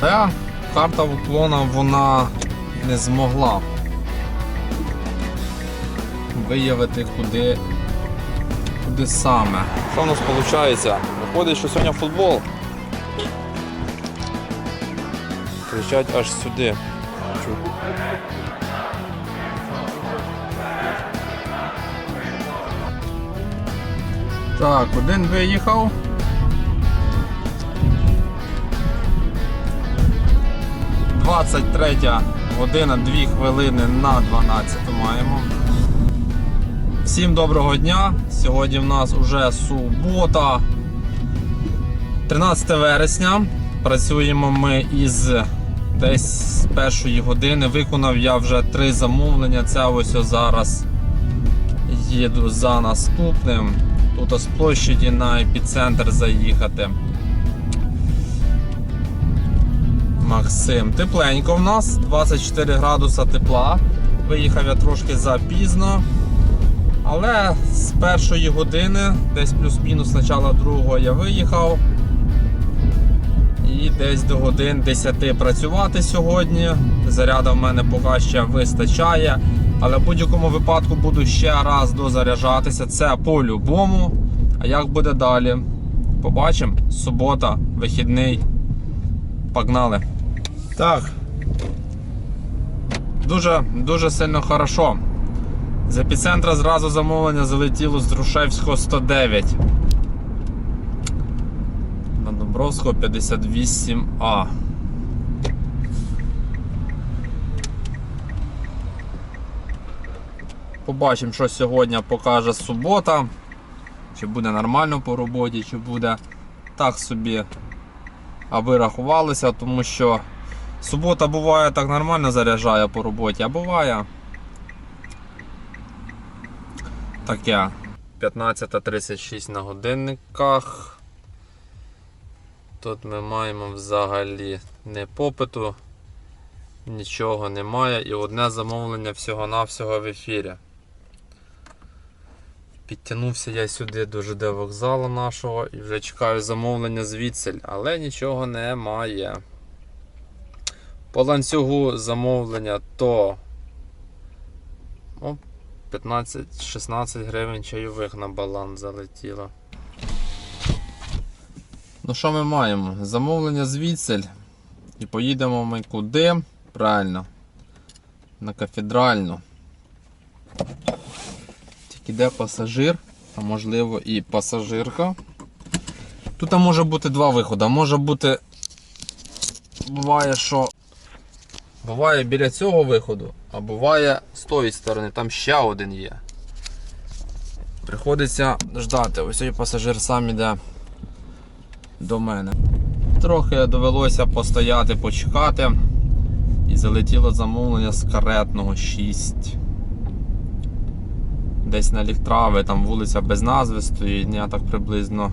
Та карта уклона вона не змогла виявити, куди, куди саме. Що в нас виходить? Виходить, що сьогодні футбол. Кричать аж сюди. Чу. Так, один виїхав. Двадцять третя година, 2 хвилини на 12 маємо. Всім доброго дня! Сьогодні в нас вже субота, 13 вересня. Працюємо ми із десь з першої години. Виконав я вже три замовлення. Це ось зараз їду за наступним. Тут з площаді на епіцентр заїхати. Максим. Тепленько в нас, 24 градуса тепла. Виїхав я трошки запізно. Але з першої години, десь плюс-мінус начала другого я виїхав. І десь до годин 10 працювати сьогодні. Заряда в мене поки ще вистачає. Але в будь-якому випадку буду ще раз дозаряджатися. Це по-любому. А як буде далі? Побачимо. Субота, вихідний. Погнали. Так. Дуже, дуже сильно хорошо. З епіцентра зразу замовлення залетіло з Друшевського 109. На Домбровського 58А. Побачимо, що сьогодні покаже субота. Чи буде нормально по роботі, чи буде так собі, аби рахувалися, тому що субота буває так нормально заряджає по роботі, а буває таке. 15.36 на годинниках. Тут ми маємо взагалі не попиту, нічого немає і одне замовлення всього-навсього в ефірі. Підтягнувся я сюди до ЖД вокзалу нашого і вже чекаю замовлення звідсель, але нічого немає. По ланцюгу замовлення то 15-16 гривень чайових на баланс залетіло. Ну що ми маємо? Замовлення звідсель. І поїдемо ми куди? Правильно. На кафедральну. Тільки де пасажир, а можливо і пасажирка. Тут може бути два виходи. Може бути. Буває, що. Буває біля цього виходу, а буває з тої сторони, там ще один є. Приходиться ждати. Ось цей пасажир сам іде до мене. Трохи довелося постояти, почекати. І залетіло замовлення з каретного 6. Десь на ліхтрави, там вулиця без назви стоїть, я так приблизно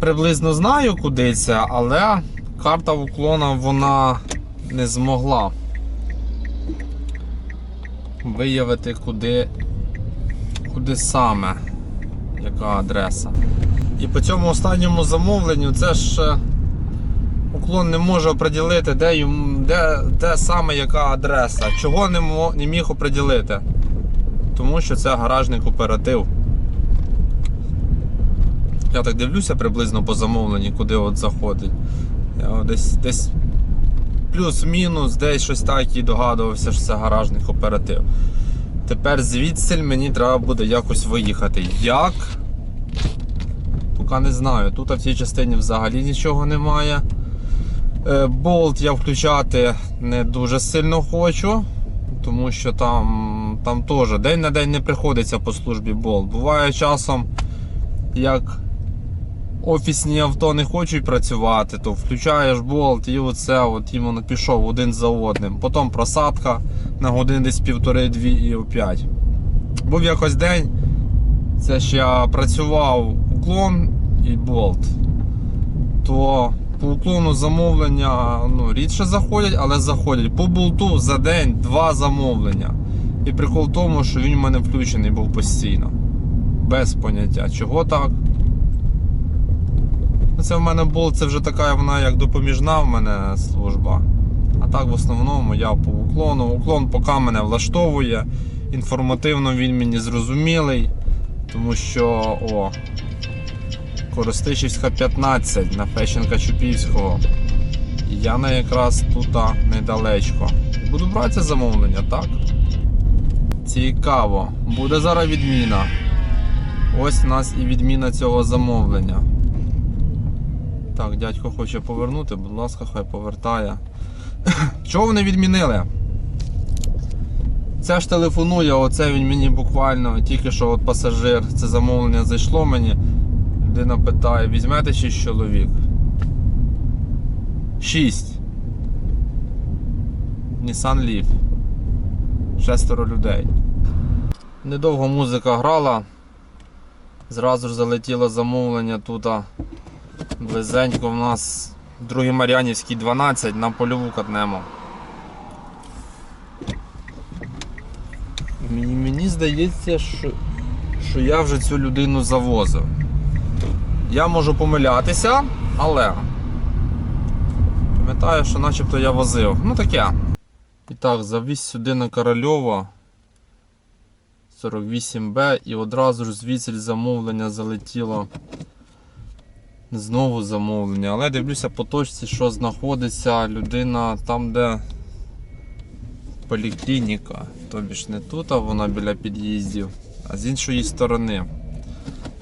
приблизно знаю куди це, але карта уклона вона не змогла виявити куди, куди саме, яка адреса. І по цьому останньому замовленню це ж е, уклон не може оприділити, де, де, де саме яка адреса. Чого не, мо- не міг оприділити? Тому що це гаражний кооператив. Я так дивлюся приблизно по замовленні, куди от заходить. Я десь, десь плюс-мінус, десь щось так і догадувався, що це гаражний кооператив. Тепер звідси мені треба буде якось виїхати. Як? Поки не знаю. Тут в цій частині взагалі нічого немає. Е, Болт я включати не дуже сильно хочу, тому що там, там теж день на день не приходиться по службі болт. Буває часом, як офісні авто не хочуть працювати, то включаєш болт і оце от іменно пішов один за одним. Потім просадка на годин десь півтори-дві і опять. Був якось день, це ще я працював уклон і болт. То по уклону замовлення ну, рідше заходять, але заходять. По болту за день два замовлення. І прикол в тому, що він в мене включений був постійно. Без поняття. Чого так? Це в мене бол, це вже така вона як допоміжна в мене служба. А так в основному я по уклону. Уклон поки мене влаштовує. Інформативно він мені зрозумілий, тому що о, Коростишівська 15 на Фещенка Чупівського. Я на якраз тут недалечко. Буду брати замовлення, так? Цікаво. Буде зараз відміна. Ось у нас і відміна цього замовлення. Так, дядько хоче повернути, будь ласка, хай повертає. Чого вони відмінили? Це ж телефонує, оце він мені буквально тільки що от пасажир, це замовлення зайшло мені. Людина питає, візьмете 6 чоловік? 6. Nissan Leaf. Шестеро людей. Недовго музика грала. Зразу ж залетіло замовлення тут. Близенько в нас другий Мар'янівський 12 на польову катнемо. Мені, мені здається, що, що я вже цю людину завозив. Я можу помилятися, але пам'ятаю, що начебто я возив. Ну таке. І так, завіз сюди на Корольова 48Б і одразу ж звідси замовлення залетіло. Знову замовлення, але дивлюся по точці, що знаходиться людина там, де поліклініка. Тобі ж не тут, а вона біля під'їздів, а з іншої сторони.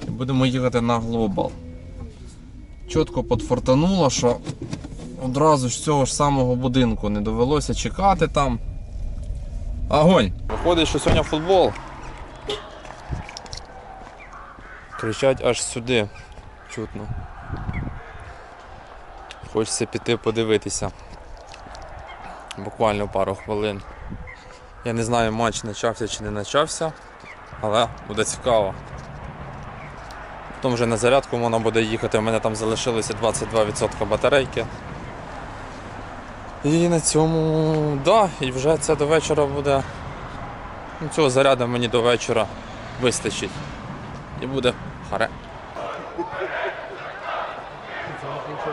І будемо їхати на глобал. Чітко подфортануло, що одразу з цього ж самого будинку не довелося чекати там. Огонь! Виходить, що сьогодні футбол. Кричать аж сюди. Чутно. Хочеться піти подивитися. Буквально пару хвилин. Я не знаю, матч почався чи не почався, але буде цікаво. Потім вже на зарядку можна буде їхати. У мене там залишилося 22% батарейки. І на цьому, да, і вже це до вечора буде. Ну, цього заряду мені до вечора вистачить. І буде харе. something to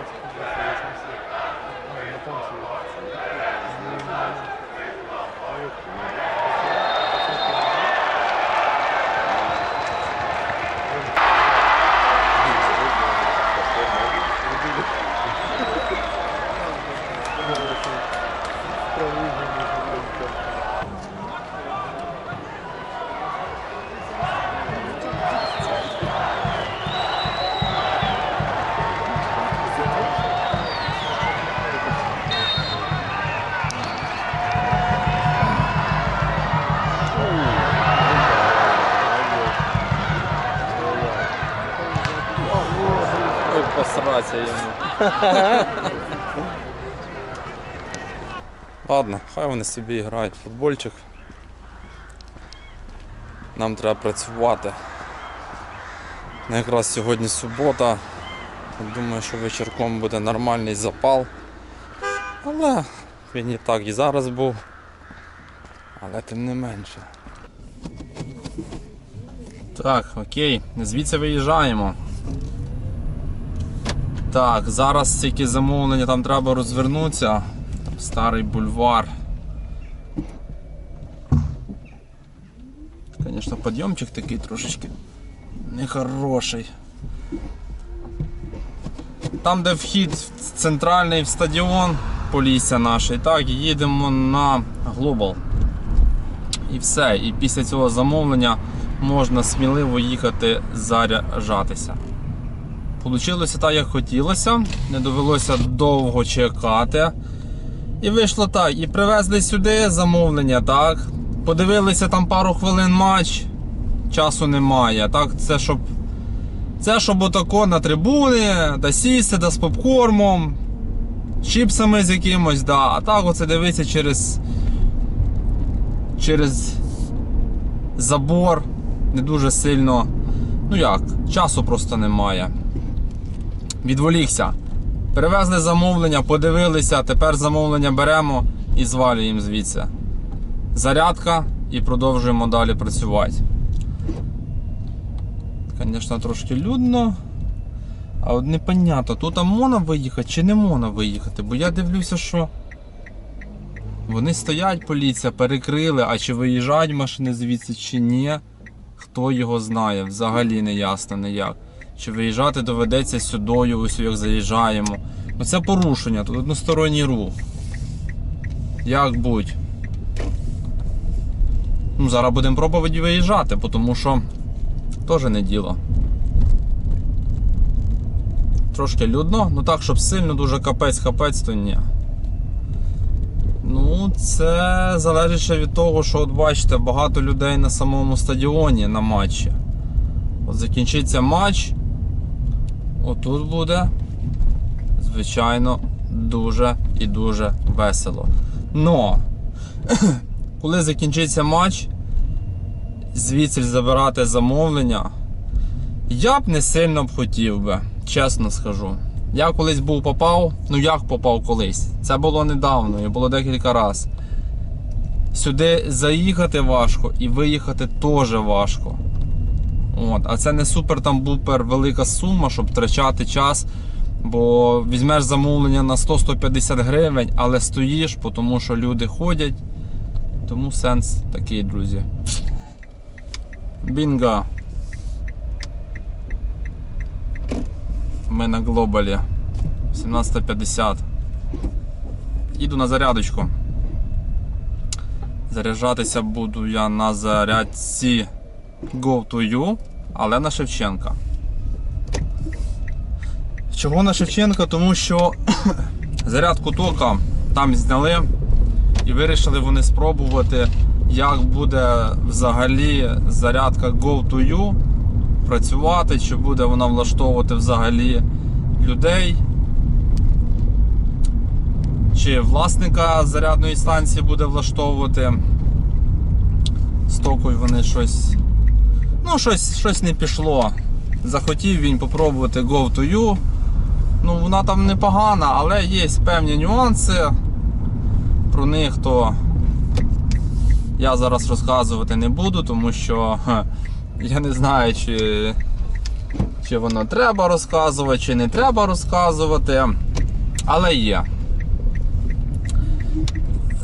Посраться йому. Ладно, хай вони собі грають футбольчик. Нам треба працювати. Ну, якраз сьогодні субота. Думаю, що вечірком буде нормальний запал. Але він і так і зараз був. Але тим не менше. Так, окей, звідси виїжджаємо. Так, зараз тільки замовлення, там треба розвернутися. Старий бульвар. Звісно, підйомчик такий трошечки нехороший. Там, де вхід в центральний в стадіон Полісся наш, так, їдемо на Глобал. І все. І після цього замовлення можна сміливо їхати заряджатися. Получилося так, як хотілося, не довелося довго чекати. І вийшло так. І привезли сюди замовлення, так. Подивилися там пару хвилин матч, часу немає. Так, це щоб. Це щоб отако на трибуни, да сісти, да з попкормом, чіпсами з якимось, да. А так оце дивиться через. через забор не дуже сильно. Ну як, часу просто немає. Відволікся. Перевезли замовлення, подивилися, тепер замовлення беремо і звалюємо звідси. Зарядка і продовжуємо далі працювати. Звісно, трошки людно, А от непонятно, тут а можна виїхати чи не можна виїхати, бо я дивлюся, що вони стоять, поліція, перекрили, а чи виїжджають машини звідси, чи ні, хто його знає, взагалі не ясно ніяк. Чи виїжджати доведеться сюдою, ось як заїжджаємо. Ну це порушення, тут односторонній рух. Як будь. Ну, зараз будемо пробувати виїжджати, тому що теж не діло. Трошки людно, ну так, щоб сильно дуже капець-капець, то ні. Ну, це залежить ще від того, що от бачите, багато людей на самому стадіоні на матчі. От закінчиться матч. Отут буде, звичайно, дуже і дуже весело. Но, коли закінчиться матч, звідси забирати замовлення, я б не сильно б хотів би, чесно скажу. Я колись був попав, ну як попав колись? Це було недавно, і було декілька разів. Сюди заїхати важко і виїхати теж важко. От, а це не супер там бупер велика сума, щоб втрачати час. Бо візьмеш замовлення на 100-150 гривень, але стоїш, тому що люди ходять. Тому сенс такий, друзі. Бінго. Ми на глобалі. 17.50. Іду на зарядочку. Заряджатися буду я на зарядці Go to але на Шевченка. Чого на Шевченка? Тому що зарядку тока там зняли і вирішили вони спробувати, як буде взагалі зарядка Go to You працювати, чи буде вона влаштовувати взагалі людей. Чи власника зарядної станції буде влаштовувати. З токою вони щось. Ну, щось, щось не пішло. Захотів він попробувати Go to You. Ну, вона там непогана, але є певні нюанси. Про них то я зараз розказувати не буду, тому що я не знаю, чи, чи воно треба розказувати, чи не треба розказувати. Але є.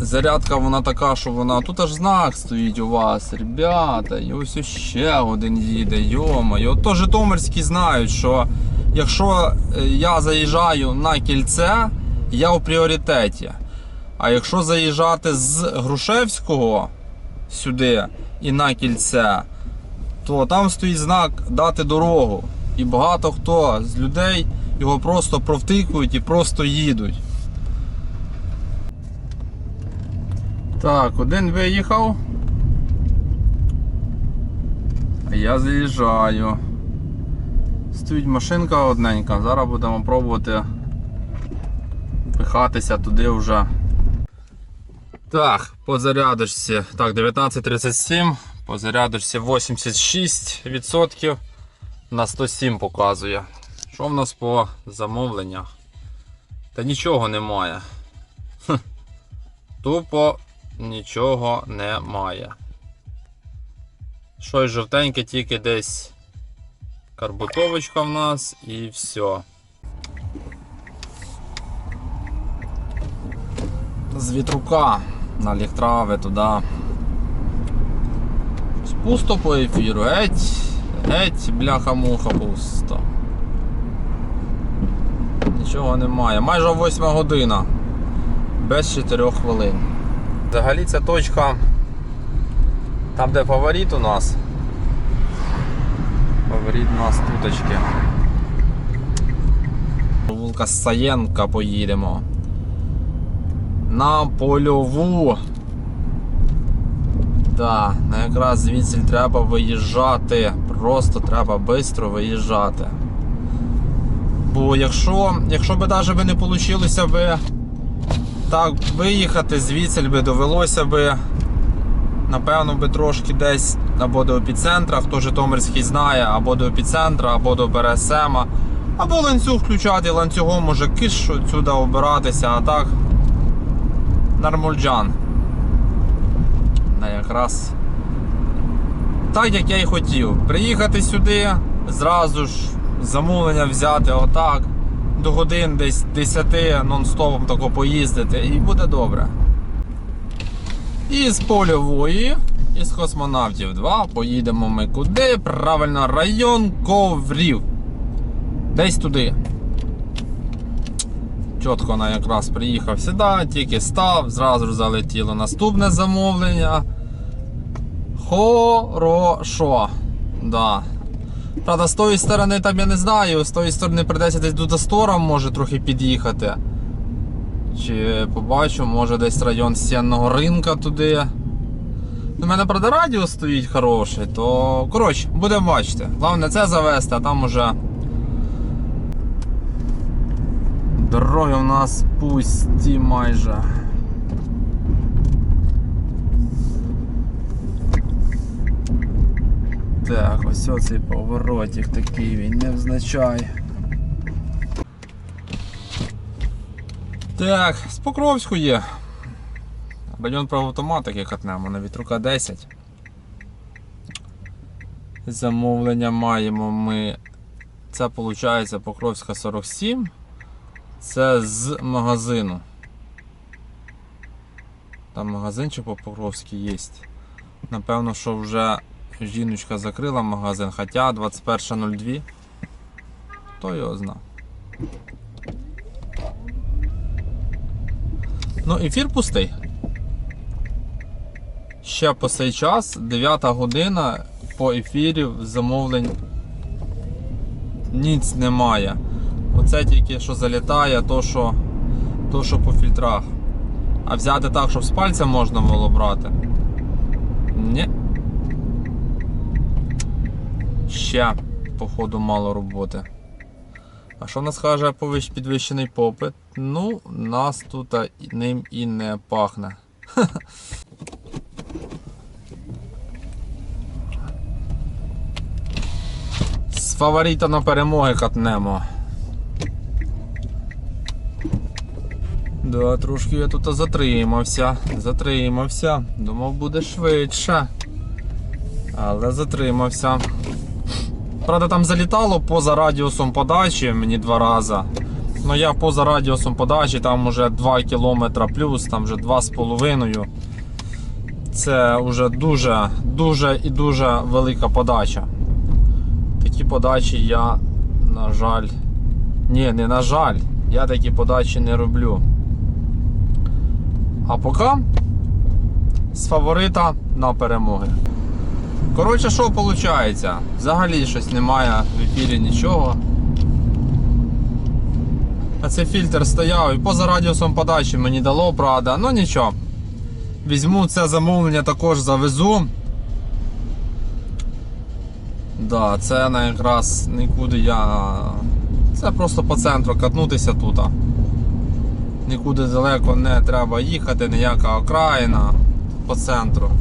Зарядка вона така, що вона. Тут аж знак стоїть у вас, ребята, і ось ще один їде, йома. То Житомирські знають, що якщо е, я заїжджаю на кільце, я в пріоритеті. А якщо заїжджати з Грушевського сюди і на кільце, то там стоїть знак дати дорогу. І багато хто з людей його просто провтикують і просто їдуть. Так, один виїхав. А я заїжджаю. Стоїть машинка одненька. Зараз будемо пробувати пихатися туди вже. Так, по зарядочці. Так, 19.37, по зарядочці 86% на 107 показує. Що в нас по замовленнях? Та нічого немає. Тупо нічого немає. Щось жовтеньке, тільки десь карбутовочка в нас і все. З вітрука на ліхтрави туди. Пусто по ефіру, геть, геть, бляха-муха пусто. Нічого немає. Майже 8 година. Без 4 хвилин. Взагалі ця точка там де фаворит у нас. Фаворит у нас туточки. Вулка Саєнка поїдемо. На польову. Да, ну якраз звідси треба виїжджати. Просто треба швидко виїжджати. Бо якщо, якщо би навіть не вийшло би так виїхати, звідси би довелося би, напевно, би трошки десь або до епіцентра, хто Житомирський знає, або до епіцентра, або до БРСМ, або ланцюг включати, ланцюгом може киш сюди обиратися, а так нормульджан. Да, якраз так, як я і хотів. Приїхати сюди, зразу ж замовлення взяти отак, до годин десь 10 нон-стопом тако поїздити і буде добре. І з польової, і з космонавтів 2 поїдемо ми куди? Правильно, район коврів. Десь туди. Чітко на якраз приїхав сюди, тільки став, зразу залетіло наступне замовлення. Хорошо. Да. Правда, з тої сторони там я не знаю, з тої сторони придеться десь до Стора може трохи під'їхати. Чи побачу, може десь район Сенного ринка туди. У мене, правда, радіо стоїть хороший, то. Коротше, будемо бачити. Головне це завести, а там уже. Дороги у нас пусті майже. Так, ось оцей поворотик такий він не взначає. Так, з Покровську є. Район про автоматики катнемо на вітрука 10. Замовлення маємо ми. Це виходить Покровська 47. Це з магазину. Там магазинчик по Покровській є. Напевно, що вже жіночка закрила магазин, хоча 21.02. Хто його зна. Ну, ефір пустий. Ще по цей час, 9 година, по ефірі замовлень ніц немає. Оце тільки що залітає, то що, то, що по фільтрах. А взяти так, щоб з пальця можна було брати. Ні. Ще, походу, мало роботи. А що нас каже підвищений попит? Ну, нас тут ним і не пахне. З фаворита на перемоги катнемо. Да, трошки я тут затримався. Затримався. Думав буде швидше. Але затримався. Правда, там залітало поза радіусом подачі мені два рази. Ну я поза радіусом подачі, там вже 2 км плюс, там вже 2,5. Це вже дуже, дуже і дуже велика подача. Такі подачі я, на жаль. Ні, не на жаль, я такі подачі не роблю. А поки з фаворита на перемоги. Коротше, що виходить? Взагалі щось немає в ефірі нічого. А цей фільтр стояв і поза радіусом подачі мені дало, правда, ну нічого. Візьму це замовлення також завезу. Да, це якраз нікуди я. Це просто по центру катнутися тут. Нікуди далеко не треба їхати, ніяка окраїна по центру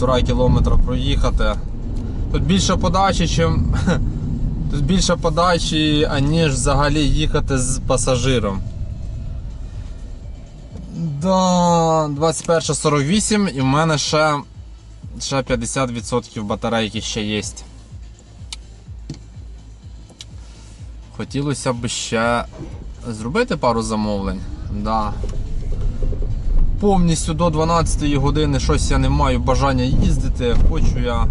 півтора кілометра проїхати. Тут більше подачі, чим. Тут більше подачі, аніж взагалі їхати з пасажиром. Да, 21.48 і в мене ще, ще 50% батарейки ще є. Хотілося б ще зробити пару замовлень. Да повністю до 12 години щось я не маю бажання їздити. Хочу я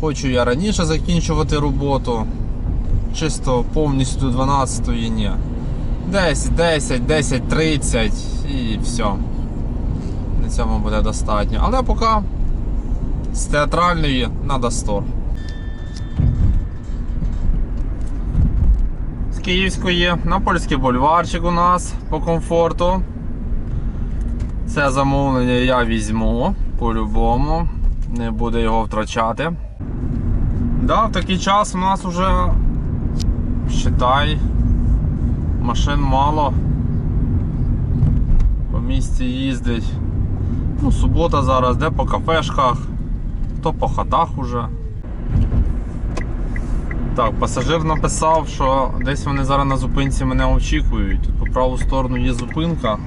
хочу я раніше закінчувати роботу. Чисто повністю до 12 ні. Десь 10, 10, 30 і все. На цьому буде достатньо. Але поки з театральної на Достор. З Київської на польський бульварчик у нас по комфорту. Це замовлення я візьму по-любому, не буду його втрачати. Да, в такий час у нас вже считай, машин мало. По місті їздить. Ну, субота зараз, де по кафешках, то по хатах уже. Так, пасажир написав, що десь вони зараз на зупинці мене очікують. Тут по праву сторону є зупинка.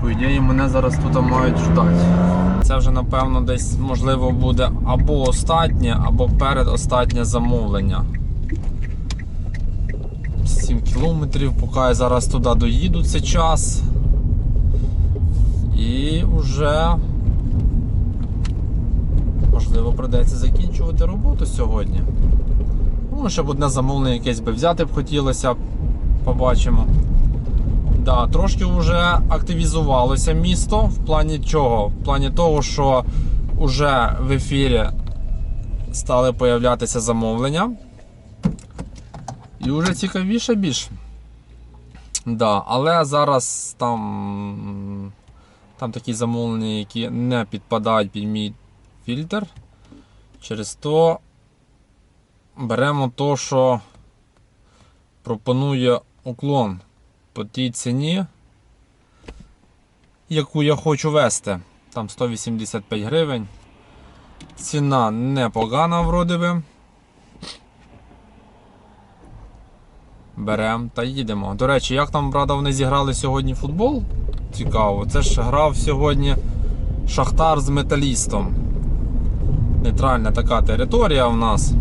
По ідеї мене зараз тут мають ждати. Це вже, напевно, десь можливо буде або останнє, або передостаннє замовлення. 7 кілометрів, поки я зараз туди доїду, це час. І вже можливо придеться закінчувати роботу сьогодні. Ну, щоб одне замовлення якесь би взяти б хотілося, побачимо. Да, трошки вже активізувалося місто в плані чого? В плані того, що вже в ефірі стали появлятися замовлення. І вже цікавіше більше. Да, але зараз там, там такі замовлення, які не підпадають під мій фільтр. Через то беремо то, що пропонує уклон по тій ціні, яку я хочу вести. Там 185 гривень. Ціна непогана вроде би. Берем та їдемо. До речі, як там, брата, вони зіграли сьогодні футбол? Цікаво. Це ж грав сьогодні Шахтар з металістом. Нейтральна така територія у нас.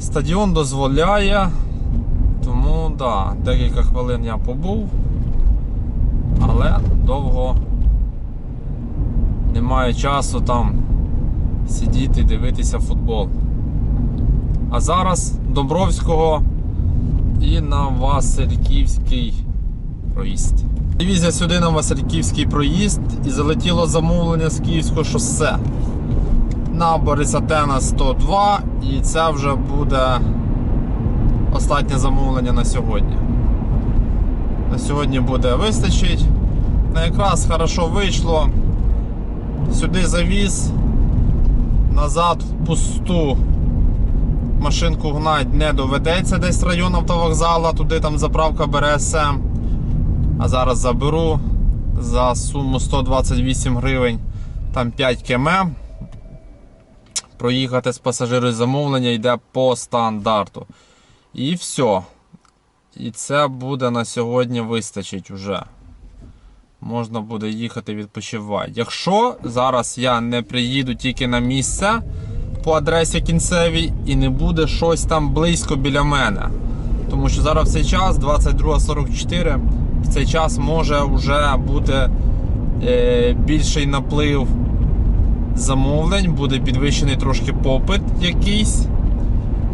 Стадіон дозволяє. Да, декілька хвилин я побув, але довго немає часу там сидіти дивитися футбол. А зараз Добровського і на Васильківський проїзд. Дивізія сюди на Васильківський проїзд і залетіло замовлення з Київського шосе на Борисатена 102 і це вже буде останнє замовлення на сьогодні. На сьогодні буде вистачить. Ну, якраз хорошо вийшло. Сюди завіз, назад в пусту машинку гнать не доведеться десь район автовокзала, туди там заправка бере А зараз заберу за суму 128 гривень, там 5 км. Проїхати з пасажирою замовлення йде по стандарту. І все. І це буде на сьогодні вистачить уже. Можна буде їхати відпочивати. Якщо зараз я не приїду тільки на місце по адресі кінцевій і не буде щось там близько біля мене. Тому що зараз в цей час, 22.44, в цей час може вже бути е, більший наплив замовлень, буде підвищений трошки попит якийсь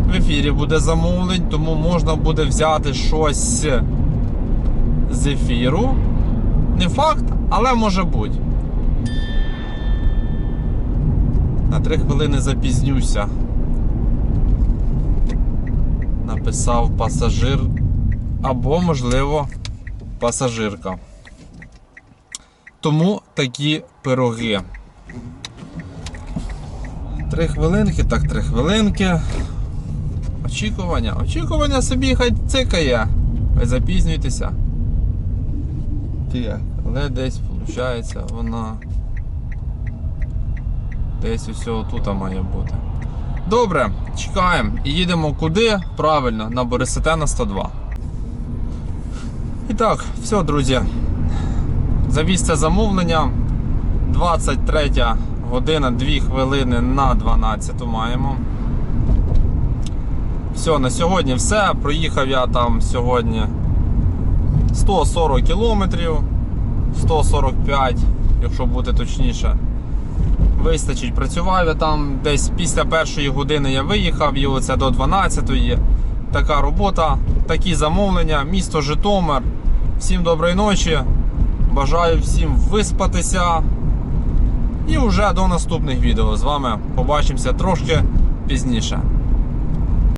в ефірі буде замовлень, тому можна буде взяти щось з ефіру. Не факт, але може бути. На три хвилини запізнюся. Написав пасажир або, можливо, пасажирка. Тому такі пироги. Три хвилинки, так три хвилинки. Очікування. Очікування собі хай цикає. Ви запізнюєтеся. Ти Але десь виходить вона. Десь усього тут має бути. Добре, чекаємо і їдемо куди? Правильно, на Борисетена 102. І так, все, друзі. Завісьте замовлення. 23 година, 2 хвилини на 12 маємо. Все, на сьогодні все. Проїхав я там сьогодні 140 кілометрів, 145, якщо бути точніше. Вистачить, працював я там десь після першої години я виїхав і оце до 12-ї. Така робота, такі замовлення, місто Житомир. Всім доброї ночі. Бажаю всім виспатися. І вже до наступних відео з вами побачимося трошки пізніше.